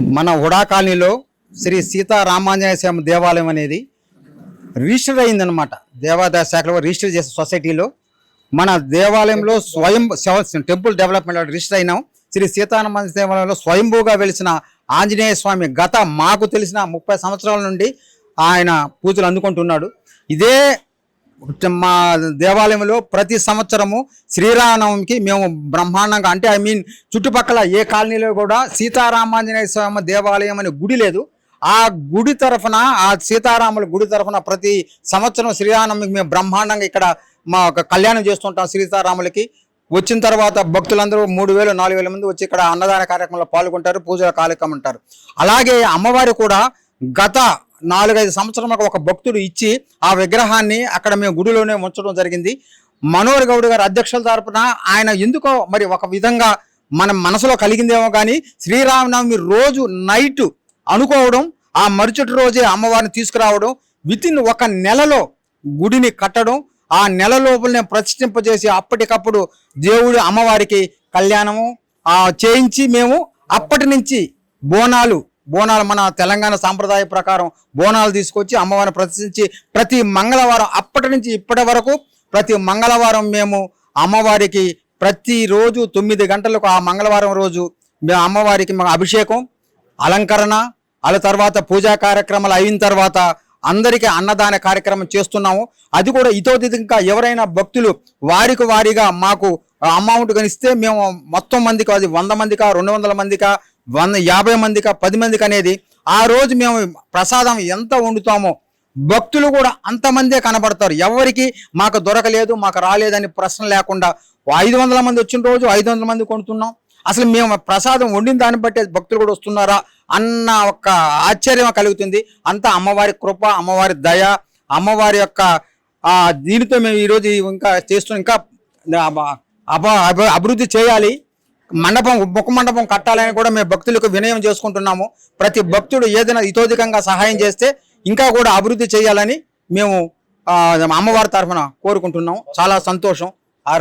మన హుడా కాలనీలో శ్రీ సీతారామాంజనేయ స్వామి దేవాలయం అనేది రిజిస్టర్ అయిందనమాట దేవాదాయ శాఖలో రిజిస్టర్ చేసే సొసైటీలో మన దేవాలయంలో స్వయం టెంపుల్ డెవలప్మెంట్ రిజిస్టర్ అయినాం. శ్రీ సీతారామాంజనేయ దేవాలయంలో స్వయంభూగా వెలిసిన ఆంజనేయ స్వామి గత మాకు తెలిసిన ముప్పై సంవత్సరాల నుండి ఆయన పూజలు అందుకుంటున్నాడు. ఇదే మా దేవాలయంలో ప్రతి సంవత్సరము శ్రీరామనవమికి మేము బ్రహ్మాండంగా అంటే ఐ మీన్ చుట్టుపక్కల ఏ కాలనీలో కూడా సీతారామాంజనేయ స్వామి దేవాలయం అనే గుడి లేదు. ఆ గుడి తరఫున ఆ సీతారాముల గుడి తరఫున ప్రతి సంవత్సరం శ్రీరామనవమికి మేము బ్రహ్మాండంగా ఇక్కడ మా ఒక కళ్యాణం చేస్తుంటాం సీతారాములకి. వచ్చిన తర్వాత భక్తులందరూ మూడు వేలు నాలుగు వేల మంది వచ్చి ఇక్కడ అన్నదాన కార్యక్రమంలో పాల్గొంటారు పూజల కార్యక్రమం ఉంటారు అలాగే అమ్మవారు కూడా గత నాలుగైదు సంవత్సరం ఒక భక్తుడు ఇచ్చి ఆ విగ్రహాన్ని అక్కడ మేము గుడిలోనే ఉంచడం జరిగింది. మనోహర్ గౌడ్ గారి అధ్యక్షుల తరపున ఆయన ఎందుకో మరి ఒక విధంగా మన మనసులో కలిగిందేమో కానీ శ్రీరామనవమి రోజు నైట్ అనుకోవడం ఆ మరుచటి రోజే అమ్మవారిని తీసుకురావడం వితిన్ ఒక నెలలో గుడిని కట్టడం ఆ నెల లోపలనే ప్రతిష్ఠింపజేసి అప్పటికప్పుడు దేవుడు అమ్మవారికి కళ్యాణము చేయించి మేము అప్పటి నుంచి బోనాలు బోనాలు మన తెలంగాణ సాంప్రదాయ ప్రకారం బోనాలు తీసుకొచ్చి అమ్మవారిని ప్రదర్శించి ప్రతి మంగళవారం అప్పటి నుంచి ఇప్పటి వరకు ప్రతి మంగళవారం మేము అమ్మవారికి ప్రతిరోజు తొమ్మిది గంటలకు ఆ మంగళవారం రోజు మేము అమ్మవారికి మా అభిషేకం అలంకరణ అలా తర్వాత పూజా కార్యక్రమాలు అయిన తర్వాత అందరికీ అన్నదాన కార్యక్రమం చేస్తున్నాము. అది కూడా ఇతోదితంగా ఎవరైనా భక్తులు వారికి వారిగా మాకు అమౌంట్ కనిస్తే మేము మొత్తం మందికి అది వంద మందికా రెండు వందల మందికా వంద యాభై మందికా పది మందికి అనేది ఆ రోజు మేము ప్రసాదం ఎంత వండుతామో భక్తులు కూడా అంతమందే కనబడతారు. ఎవరికి మాకు దొరకలేదు మాకు రాలేదని ప్రశ్న లేకుండా ఐదు వందల మంది వచ్చిన రోజు ఐదు వందల మంది కొనుతున్నాం అసలు మేము ప్రసాదం వండిన దాన్ని బట్టి భక్తులు కూడా వస్తున్నారా అన్న ఒక ఆశ్చర్యం కలుగుతుంది. అంతా అమ్మవారి కృప అమ్మవారి దయ అమ్మవారి యొక్క దీనితో మేము ఈరోజు ఇంకా చేస్తున్నాం. ఇంకా అబ- అభివృద్ధి చేయాలి. మండపం ముఖ మండపం కట్టాలని కూడా మేము భక్తులకు వినయం చేసుకుంటున్నాము. ప్రతి భక్తుడు ఏదైనా ఇతోధికంగా సహాయం చేస్తే ఇంకా కూడా అభివృద్ధి చేయాలని మేము అమ్మవారి తరఫున కోరుకుంటున్నాం చాలా సంతోషం.